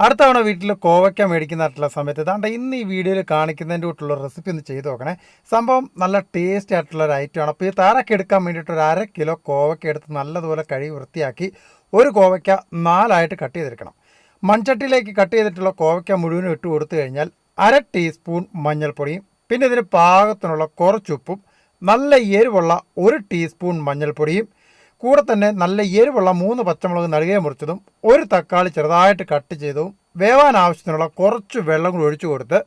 അടുത്ത തവണ വീട്ടിൽ കോവയ്ക്ക മേടിക്കുന്നതായിട്ടുള്ള സമയത്ത് ഇതാണ്ട് ഇന്ന് ഈ വീഡിയോയിൽ കാണിക്കുന്നതിന്റെ കൂട്ടുള്ള റെസിപ്പി ഒന്ന് ചെയ്ത് നോക്കണേ. സംഭവം നല്ല ടേസ്റ്റി ആയിട്ടുള്ള ഒരു ഐറ്റമാണ് അപ്പോൾ ഈ താരൊക്കെ എടുക്കാൻ വേണ്ടിയിട്ട് ഒരു അര കിലോ കോവയ്ക്ക എടുത്ത് നല്ലതുപോലെ കഴുകി വൃത്തിയാക്കി ഒരു കോവയ്ക്ക നാലായിട്ട് കട്ട് ചെയ്തെടുക്കണം. മൺചട്ടിയിലേക്ക് കട്ട് ചെയ്തിട്ടുള്ള കോവയ്ക്ക മുഴുവനും ഇട്ട് കൊടുത്തു കഴിഞ്ഞാൽ അര ടീസ്പൂൺ മഞ്ഞൾപ്പൊടിയും പിന്നെ ഇതിന് പാകത്തിനുള്ള കുറച്ചുപ്പും നല്ല എരിവുള്ള ഒരു ടീസ്പൂൺ മഞ്ഞൾപ്പൊടിയും കൂടെ തന്നെ നല്ല എരിവുള്ള മൂന്ന് പച്ചമുളക് നടുകയെ മുറിച്ചതും ഒരു തക്കാളി ചെറുതായിട്ട് കട്ട് ചെയ്തതും വേവാൻ ആവശ്യത്തിനുള്ള കുറച്ച് വെള്ളം കൂടി ഒഴിച്ചു കൊടുത്ത്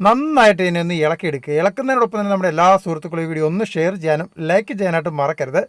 നന്നായിട്ട് ഇതിനെ ഒന്ന് ഇളക്കിയെടുക്കുക. ഇളക്കുന്നതിനോടൊപ്പം തന്നെ നമ്മുടെ എല്ലാ സുഹൃത്തുക്കളും കൂടി ഒന്ന് ഷെയർ ചെയ്യാനും ലൈക്ക് ചെയ്യാനായിട്ടും മറക്കരുത്.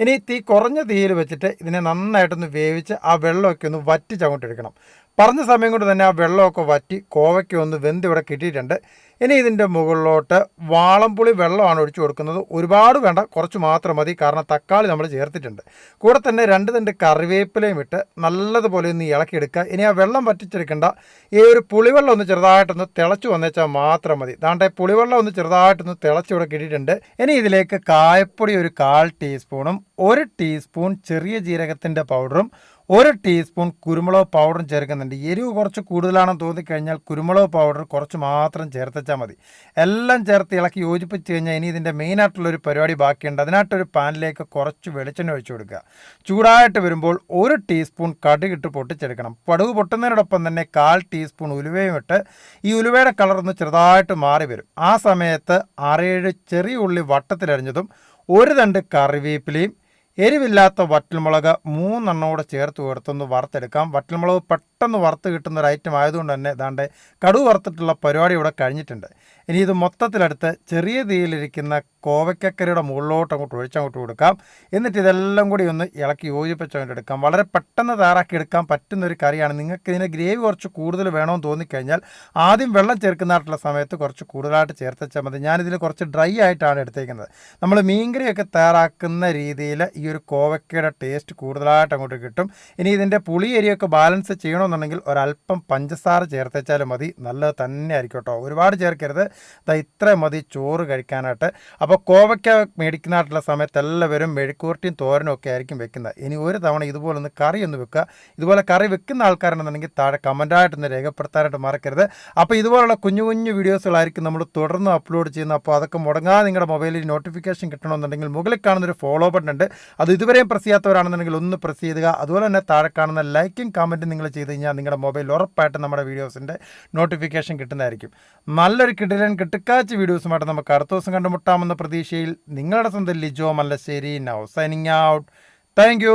ഇനി തീ കുറഞ്ഞ തീയിൽ വെച്ചിട്ട് ഇതിനെ നന്നായിട്ടൊന്ന് വേവിച്ച് ആ വെള്ളമൊക്കെ ഒന്ന് വറ്റി ചങ്ങോട്ടെടുക്കണം പറഞ്ഞ സമയം കൊണ്ട് തന്നെ ആ വെള്ളമൊക്കെ വറ്റി കോവയ്ക്ക് ഒന്ന് വെന്ത് ഇവിടെ കിട്ടിയിട്ടുണ്ട്. ഇനി ഇതിന്റെ മുകളിലോട്ട് വാളംപുളി വെള്ളമാണ് ഒഴിച്ചു കൊടുക്കുന്നത്. ഒരുപാട് വേണ്ട കുറച്ച് മാത്രം മതി. കാരണം തക്കാളി നമ്മൾ ചേർത്തിട്ടുണ്ട്. കൂടെ തന്നെ രണ്ട് തണ്ട് കറിവേപ്പിലയും ഇട്ട് നല്ലതുപോലെ ഒന്ന് ഇളക്കിയെടുക്കുക ഇനി ആ വെള്ളം വറ്റിച്ചെടുക്കേണ്ട. ഈ ഒരു പുളിവെള്ളം ഒന്ന് ചെറുതായിട്ടൊന്ന് തിളച്ചു വന്നേച്ചാൽ മാത്രം മതി. ദാണ്ടെ പുളിവെള്ളം ഒന്ന് ചെറുതായിട്ടൊന്ന് തിളച്ചിവിടെ കിട്ടിയിട്ടുണ്ട്. ഇനി ഇതിലേക്ക് കായപ്പൊടി ഒരു കാൽ ടീസ്പൂണും ഒരു ടീസ്പൂൺ ചെറിയ ജീരകത്തിന്റെ പൗഡറും ഒരു ടീസ്പൂൺ കുരുമുളക് പൗഡറും ചേർക്കുന്നുണ്ട്. എരിവ് കുറച്ച് കൂടുതലാണെന്ന് തോന്നിക്കഴിഞ്ഞാൽ കുരുമുളക് പൗഡർ കുറച്ച് മാത്രം ചേർത്തച്ചാൽ മതി. എല്ലാം ചേർത്ത് ഇളക്കി യോജിപ്പിച്ച് കഴിഞ്ഞാൽ ഇനി ഇതിന്റെ മെയിനായിട്ടുള്ളൊരു പരിപാടി ബാക്കിയുണ്ട്. അതിനായിട്ടൊരു പാനിലേക്ക് കുറച്ച് വെളിച്ചെണ്ണ ഒഴിച്ചു കൊടുക്കുക. ചൂടായിട്ട് വരുമ്പോൾ ഒരു ടീസ്പൂൺ കടുകിട്ട് പൊട്ടിച്ചെടുക്കണം. പടുവ് പൊട്ടുന്നതിനോടൊപ്പം തന്നെ കാൽ ടീസ്പൂൺ ഉലുവയും ഇട്ട് ഈ ഉലുവയുടെ കളർ ഒന്ന് ചെറുതായിട്ട് മാറി വരും. ആ സമയത്ത് ആറേഴ് ചെറിയ ഉള്ളി വട്ടത്തിലരിഞ്ഞതും ഒരു തണ്ട് കറിവേപ്പിലയും എരിവില്ലാത്ത വറ്റൽമുളക് മൂന്നെണ്ണം കൂടെ ചേർത്ത് കൊടുത്തൊന്ന് വറുത്തെടുക്കാം. വറ്റൽമുളക് പെട്ടെന്ന് വറുത്ത് കിട്ടുന്ന ഒരു ഐറ്റം ആയതുകൊണ്ട് തന്നെ ദാണ്ട് കടുവ് വറുത്തിട്ടുള്ള പരിപാടി ഇവിടെ കഴിഞ്ഞിട്ടുണ്ട്. ഇനി ഇത് മൊത്തത്തിലെടുത്ത് ചെറിയ തീയിലിരിക്കുന്ന കോവയ്ക്കക്കരയുടെ മുകളിലോട്ട് അങ്ങോട്ട് ഒഴിച്ചങ്ങോട്ട് കൊടുക്കാം. എന്നിട്ട് ഇതെല്ലാം കൂടി ഒന്ന് ഇളക്കി യോജിപ്പിച്ച് അങ്ങോട്ട് എടുക്കാം. വളരെ പെട്ടെന്ന് തയ്യാറാക്കി എടുക്കാൻ പറ്റുന്ന ഒരു കറിയാണ്. നിങ്ങൾക്ക് ഇതിന് ഗ്രേവി കുറച്ച് കൂടുതൽ വേണമെന്ന് തോന്നിക്കഴിഞ്ഞാൽ ആദ്യം വെള്ളം ചേർക്കുന്നതായിട്ടുള്ള സമയത്ത് കുറച്ച് കൂടുതലായിട്ട് ചേർത്തച്ചാൽ മതി. ഞാനിതിൽ കുറച്ച് ഡ്രൈ ആയിട്ടാണ് എടുത്തേക്കുന്നത്. നമ്മൾ മീൻകറിയൊക്കെ തയ്യാറാക്കുന്ന രീതിയിൽ ഈ ഒരു കോവയ്ക്കയുടെ ടേസ്റ്റ് കൂടുതലായിട്ട് അങ്ങോട്ട് കിട്ടും. ഇനി ഇതിന്റെ പുളി എരിയൊക്കെ ബാലൻസ് ചെയ്യണമെന്നുണ്ടെങ്കിൽ ഒരല്പം പഞ്ചസാര ചേർത്തേച്ചാലും മതി. നല്ലത് തന്നെ ആയിരിക്കും കേട്ടോ. ഒരുപാട് ചേർക്കരുത്. ദാ ഇത്ര മതി ചോറ് കഴിക്കാനായിട്ട്. അപ്പോൾ കോവയ്ക്ക മേടിക്കുന്നതായിട്ടുള്ള സമയത്ത് എല്ലാവരും മെഴുക്കൂർട്ടിയും തോരനും ഒക്കെ ആയിരിക്കും വെക്കുന്നത് ഇനി ഒരു തവണ ഇതുപോലെ ഒന്ന് കറി ഒന്ന് വെക്കുക. ഇതുപോലെ കറി വെക്കുന്ന ആൾക്കാരാണെന്നുണ്ടെങ്കിൽ താഴെ കമന്റായിട്ടൊന്ന് രേഖപ്പെടുത്താനായിട്ട് മറക്കരുത്. അപ്പോൾ ഇതുപോലുള്ള കുഞ്ഞു കുഞ്ഞു വീഡിയോസുകളായിരിക്കും നമ്മൾ തുടർന്ന് അപ്ലോഡ് ചെയ്യുന്നത്. അപ്പോൾ അതൊക്കെ മുടങ്ങാതെ നിങ്ങളുടെ മൊബൈലിൽ നോട്ടിഫിക്കേഷൻ കിട്ടണമെന്നുണ്ടെങ്കിൽ മുകളിൽ കാണുന്നൊരു ഫോളോ ബട്ടൺ ഉണ്ട്. അത് ഇതുവരെയും പ്രസ് ചെയ്യാത്തവരാണെന്നുണ്ടെങ്കിൽ ഒന്ന് പ്രസ് ചെയ്യുക. അതുപോലെ തന്നെ താഴെ കാണുന്ന ലൈക്കും കമന്റും നിങ്ങൾ ചെയ്ത് കഴിഞ്ഞാൽ നിങ്ങളുടെ മൊബൈൽ ഉറപ്പായിട്ടും നമ്മുടെ വീഡിയോസിന്റെ നോട്ടിഫിക്കേഷൻ കിട്ടുന്നതായിരിക്കും. നല്ലൊരു കിടിലൻ കിട്ടുക്കാച്ച് വീഡിയോസുമായിട്ട് നമുക്ക് അടുത്ത ദിവസം കണ്ടുമുട്ടാമെന്ന പ്രതീക്ഷയിൽ നിങ്ങളുടെ സ്വന്തം Lijo Mallassery. Now signing out thank